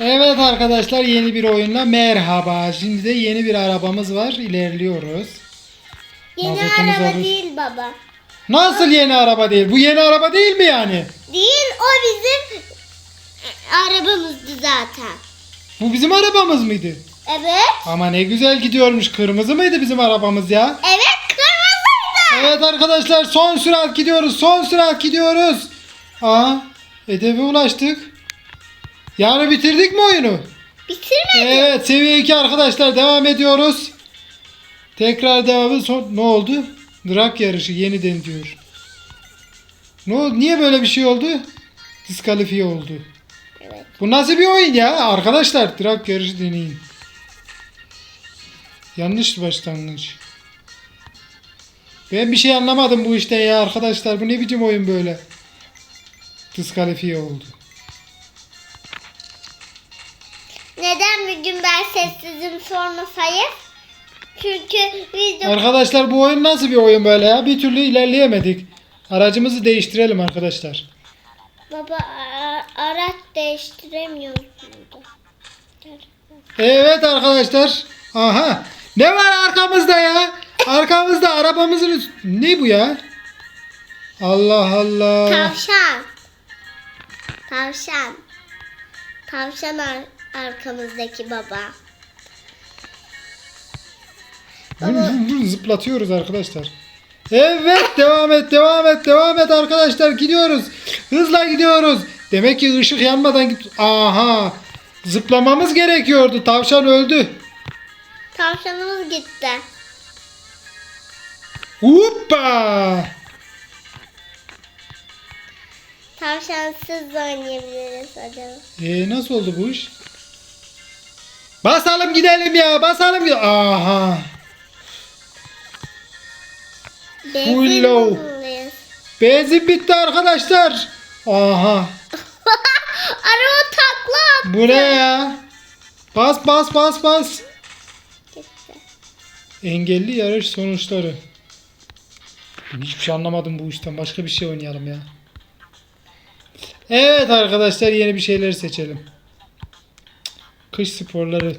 Evet arkadaşlar yeni bir oyunla merhaba. Şimdi de yeni bir arabamız var. İlerliyoruz. Yeni Mazotumuz araba olur. değil baba. Nasıl yeni araba değil? Bu yeni araba değil mi yani? Değil o bizim arabamızdı zaten. Bu bizim arabamız mıydı? Evet. Ama ne güzel gidiyormuş. Kırmızı mıydı bizim arabamız ya? Evet kırmızıydı. Evet arkadaşlar son sürat gidiyoruz. Son sürat gidiyoruz. Aa, hedefe ulaştık. Yani bitirdik mi oyunu? Bitirmedi. Evet seviye 2 arkadaşlar devam ediyoruz. Tekrar devamı son ne oldu? Drag yarışı yeniden diyor. Ne oldu? Niye böyle bir şey oldu? Diskalifiye oldu. Evet. Bu nasıl bir oyun ya? Arkadaşlar drag yarışı deneyin. Yanlış başlangıç. Ben bir şey anlamadım bu işten ya arkadaşlar. Bu ne biçim oyun böyle? Diskalifiye oldu. Neden bir gün ben sessizim sormasayım? Çünkü video Arkadaşlar bu oyun nasıl bir oyun böyle ya? Bir türlü ilerleyemedik. Aracımızı değiştirelim arkadaşlar. baba araç değiştiremiyoruz burada. Evet arkadaşlar. Aha. Ne var arkamızda ya? Arkamızda arabamızın üst... Ne bu ya? Allah Allah. Tavşan. Tavşan. Tavşan arkamızdaki baba. Vın vın vın zıplatıyoruz arkadaşlar. Evet devam et devam et devam et arkadaşlar gidiyoruz. Hızla gidiyoruz. Demek ki ışık yanmadan git. Aha. Zıplamamız gerekiyordu. Tavşan öldü. Tavşanımız gitti. Hoppa. Tavşansız da oynayabiliriz acaba. Ee, nasıl oldu bu iş? Basalım gidelim ya. Basalım gidelim. Aha. Bulmalıyız. Benzin bitti arkadaşlar. Aha. Araba takla attı. Bu ne ya? Bas bas bas bas. Gitti. Engelli yarış sonuçları. Ben hiçbir şey anlamadım bu işten. Başka bir şey oynayalım ya. Evet arkadaşlar yeni bir şeyler seçelim. Kış sporları.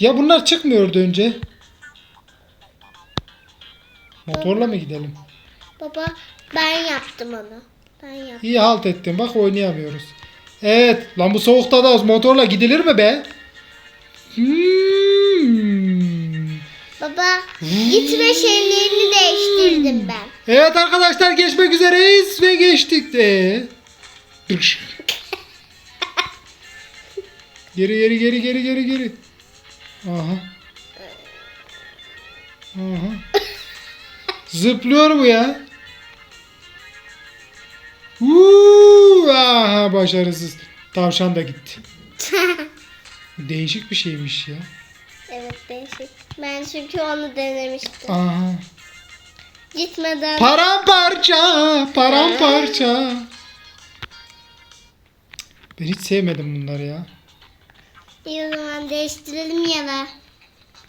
Ya bunlar çıkmıyordu önce. Motorla mı gidelim? Baba ben yaptım onu. Ben yaptım. İyi halt ettin. Bak oynayamıyoruz. Evet. Lan bu soğukta da motorla gidilir mi be? Hmm. Baba gitme şeylerini değiştirdim ben. Evet arkadaşlar geçmek üzereyiz ve geçtik de. Dırş. Geri geri geri geri geri geri. Aha. Aha. Zıplıyor bu ya. Uuu, aha başarısız. Tavşan da gitti. Değişik bir şeymiş ya. evet değişik. Ben çünkü onu denemiştim. Aha. Gitmeden Paramparça, paramparça. Ben hiç sevmedim bunları ya. İyi o zaman değiştirelim da.